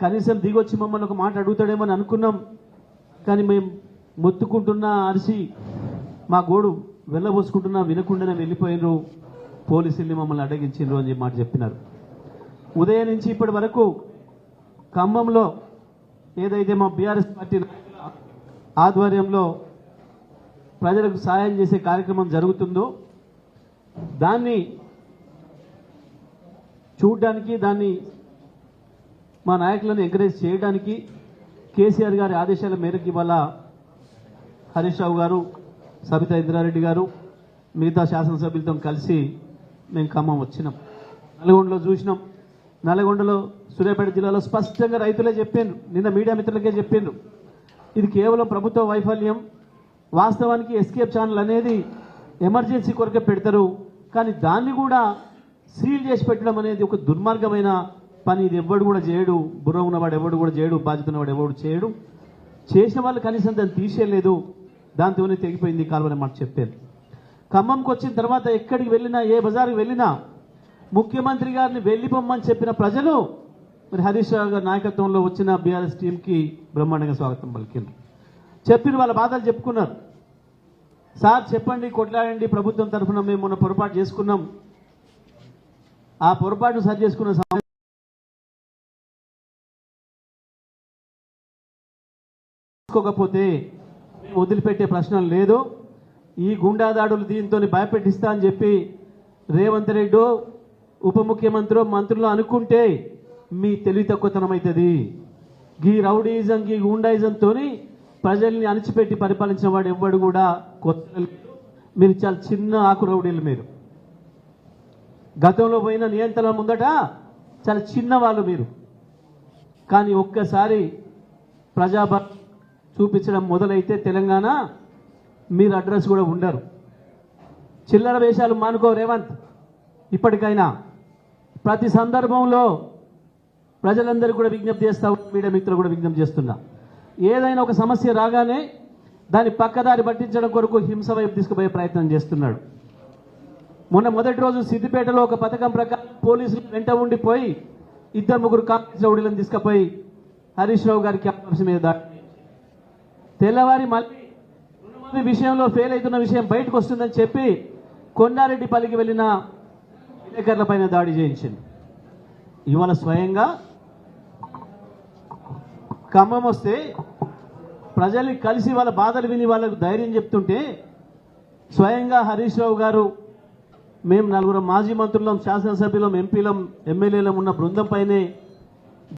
కనీసం దిగొచ్చి మమ్మల్ని ఒక మాట అడుగుతాడేమో అని అనుకున్నాం. కానీ మేము మొత్తుకుంటున్న అరిసి మా గోడు వెళ్ళబోసుకుంటున్నా వినకుండానే వెళ్ళిపోయినరు. పోలీసుల్ని మమ్మల్ని అడగించిండ్రు అని మాట చెప్పినారు. ఉదయం నుంచి ఇప్పటి వరకు ఖమ్మంలో ఏదైతే మా బీఆర్ఎస్ పార్టీ ఆధ్వర్యంలో ప్రజలకు సాయం చేసే కార్యక్రమం జరుగుతుందో దాన్ని చూడ్డానికి దాన్ని మా నాయకులను ఎంకరేజ్ చేయడానికి కేసీఆర్ గారి ఆదేశాల మేరకు ఇవాళ హరీష్ రావు గారు సబితా ఇంద్రారెడ్డి గారు మిగతా శాసనసభ్యులతో కలిసి మేము ఖమ్మం వచ్చినాం. నల్గొండలో చూసినాం. నల్గొండలో సూర్యాపేట జిల్లాలో స్పష్టంగా రైతులే చెప్పిండ్రు నిన్న మీడియా మిత్రులకే చెప్పిండ్రు ఇది కేవలం ప్రభుత్వ వైఫల్యం. వాస్తవానికి ఎస్కేప్ ఛానల్ అనేది ఎమర్జెన్సీ కొరకే పెడతారు. కానీ దాన్ని కూడా సీల్ చేసి పెట్టడం అనేది ఒక దుర్మార్గమైన పని ఇది ఎవ్వడు కూడా చేయడు. బుర్ర ఉన్నవాడు ఎవడు కూడా చేయడు. బాధ్యత ఉన్నవాడు ఎవడు చేయడు. చేసిన వాళ్ళు కనీసం దాన్ని తీసేయలేదు. దాంతోనే తెగిపోయింది కాలువని మాట చెప్పారు. ఖమ్మంకి వచ్చిన తర్వాత ఎక్కడికి వెళ్ళినా ఏ బజార్కి వెళ్ళినా ముఖ్యమంత్రి గారిని వెళ్ళిపోమ్మని చెప్పిన ప్రజలు మరి హరీష్ రావు గారి నాయకత్వంలో వచ్చిన బీఆర్ఎస్ టీంకి బ్రహ్మాండంగా స్వాగతం పలికిండ్రు. చెప్పిన వాళ్ళ బాధలు చెప్పుకున్నారు. సార్ చెప్పండి కొట్లాడండి ప్రభుత్వం తరఫున మేము మొన్న పొరపాటు చేసుకున్నాం. ఆ పొరపాటును సరి చేసుకున్న తీసుకోకపోతే వదిలిపెట్టే ప్రశ్న లేదు. ఈ గుండాదాడులు దీంతో భయపెట్టిస్తా అని చెప్పి రేవంత్ రెడ్డి ఉప ముఖ్యమంత్రి మంత్రులు అనుకుంటే మీ తెలివి తక్కువతనం అవుతుంది. గీ రౌడీజం గీ గుండాయిజంతో ప్రజల్ని అణిచిపెట్టి పరిపాలించిన వాడు ఎవ్వడు కూడా కొత్త మీరు చాలా చిన్న ఆకు రౌడీలు మీరు. గతంలో పోయిన నియంత్రణ ముందట చాలా చిన్న వాళ్ళు మీరు. కానీ ఒక్కసారి ప్రజాబ చూపించడం మొదలైతే తెలంగాణ మీరు అడ్రస్ కూడా ఉండరు. చిల్లర వేషాలు మానుకో రేవంత్. ఇప్పటికైనా ప్రతి సందర్భంలో ప్రజలందరూ కూడా విజ్ఞప్తి చేస్తా మీడియా మిత్రులు కూడా విజ్ఞప్తి చేస్తున్నా ఏదైనా ఒక సమస్య రాగానే దాన్ని పక్కదారి పట్టించడం కొరకు హింస వైపు తీసుకుపోయే ప్రయత్నం చేస్తున్నాడు. మొన్న మొదటి రోజు సిద్దిపేటలో ఒక పథకం ప్రకారం పోలీసులు వెంట ఉండిపోయి ఇద్దరు ముగ్గురు కాంగ్రెస్ రౌడీలను తీసుకుపోయి హరీష్ రావు గారికి అవకాశం మీద దాటి తెల్లవారి మళ్ళీ విషయంలో ఫెయిల్ అవుతున్న విషయం బయటకు వస్తుందని చెప్పి కొండారెడ్డిపల్లికి వెళ్ళిన విలేకరుల పైన దాడి చేయించింది. ఇవాళ స్వయంగా ఖమ్మం వస్తే ప్రజల్ని కలిసి వాళ్ళ బాధలు విని వాళ్ళకు ధైర్యం చెప్తుంటే స్వయంగా హరీష్ రావు గారు మేము నలుగురు మాజీ మంత్రులం శాసనసభ్యులం ఎంపీలం ఎమ్మెల్యేలం ఉన్న బృందం పైనే